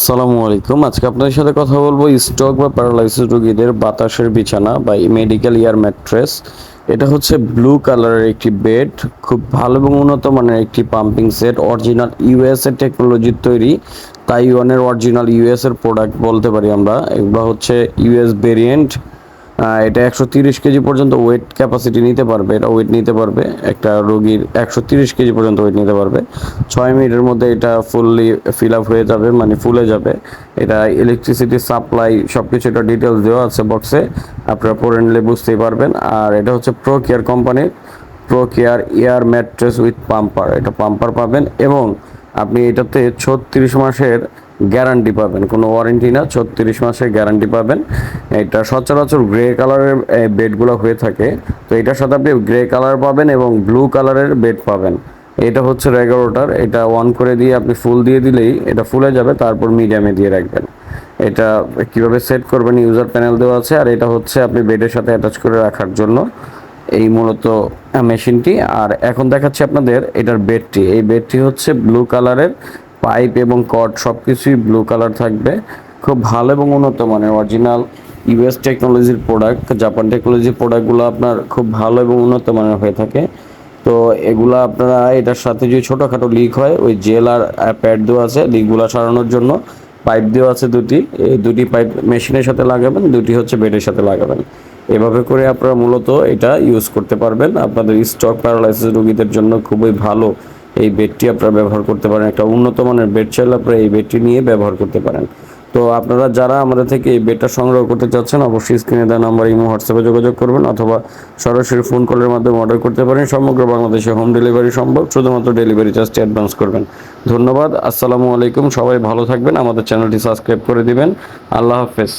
আসসালামু আলাইকুম। আজকে আপনাদের সাথে কথা বলব স্টক বা প্যারালাইসিস রোগীদের বাতাসের বিছানা বা মেডিকেল ইয়ার ম্যাট্রেস। এটা হচ্ছে ব্লু কালারের একটি বেড, খুব ভালো এবং উন্নত মানের একটি পাম্পিং সেট, অরিজিনাল ইউএস এর টেকনোলজির তৈরি, তাইওয়ানের অরিজিনাল ইউএস এর প্রোডাক্ট বলতে পারি আমরা। এগুলো হচ্ছে ইউএস ভেরিয়েন্ট এটা একশো তিরিশ কেজি পর্যন্ত ওয়েট ক্যাপাসিটি নিতে পারবে, এটা ওয়েট নিতে পারবে। একটা রোগীর একশো তিরিশ কেজি পর্যন্ত ওয়েট নিতে পারবে। ছয় মিনিটের মধ্যে এটা ফুললি ফিল আপ হয়ে যাবে মানে ফুলে যাবে। এটা ইলেকট্রিসিটি সাপ্লাই সব কিছু এটা ডিটেলস দেওয়া আছে বক্সে আপনারা পরে নিলে বুঝতেই পারবেন। আর এটা হচ্ছে প্রো কেয়ার কোম্পানির pro care air mattress with pumper এটা পাম্পার পাবেন। এবং আপনি এটাতে ছত্রিশ মাসের গ্যারান্টি পাবেন, কোনো ওয়ারেন্টি না, ছত্রিশ মাসের গ্যারান্টি পাবেন। এটা সচরাচর গ্রে কালারের বেডগুলো হয়ে থাকে। তো এটার সাথে আপনি গ্রে কালার পাবেন এবং ব্লু কালারের বেড পাবেন। এটা হচ্ছে রেগারোটার, এটা অন করে দিয়ে আপনি ফুল দিয়ে দিলেই এটা ফুলে যাবে, তারপর মিডিয়ামে দিয়ে রাখবেন। এটা কীভাবে সেট করবেন, ইউজার প্যানেল দেওয়া আছে, আর এটা হচ্ছে আপনি বেডের সাথে অ্যাটাচ করে রাখার জন্য এই মূলত মেশিনটি। আর এখন দেখাচ্ছি আপনাদের এটার বেডটি। এই বেডটি হচ্ছে ব্লু কালারের পাইপ এবং কট সব কিছুই ব্লু কালার থাকবে। খুব ভালো এবং উন্নত মানের অরিজিনাল ইউএস টেকনোলজির প্রোডাক্ট জাপান টেকনোলজির প্রোডাক্টগুলো আপনার খুব ভালো এবং উন্নত মানের হয়ে থাকে। তো এগুলা আপনারা এটার সাথে যদি ছোটোখাটো লিক হয়, ওই জেল আর প্যাড দেওয়া আছে লিকগুলো সারানোর জন্য পাইপ দেওয়া আছে দুটি। এই দুটি পাইপ মেশিনের সাথে লাগাবেন, দুটি হচ্ছে বেডের সাথে লাগাবেন। এভাবে করে আপনারা মূলত এটা ইউজ করতে পারবেন। আপনাদের স্টক প্যারালাইসিস রোগীদের জন্য খুবই ভালো। এই বেডটি আপনারা ব্যবহার করতে পারেন। একটা উন্নত মানের বেড চাইলে আপনারা এই বেডটি নিয়ে ব্যবহার করতে পারেন। তো আপনারা যারা আমাদের থেকে এই বেডটা সংগ্রহ করতে চাচ্ছেন, অবশ্যই স্ক্রিনে দেওয়া নাম্বার ইমো, হোয়াটসঅ্যাপে যোগাযোগ করবেন অথবা সরাসরি ফোন কলের মাধ্যমে অর্ডার করতে পারেন। সমগ্র বাংলাদেশে হোম ডেলিভারি সম্ভব, শুধুমাত্র ডেলিভারি চার্জটি অ্যাডভান্স করবেন। ধন্যবাদ, আসসালামু আলাইকুম, সবাই ভালো থাকবেন। আমাদের চ্যানেলটি সাবস্ক্রাইব করে দিবেন। আল্লাহ হাফেজ।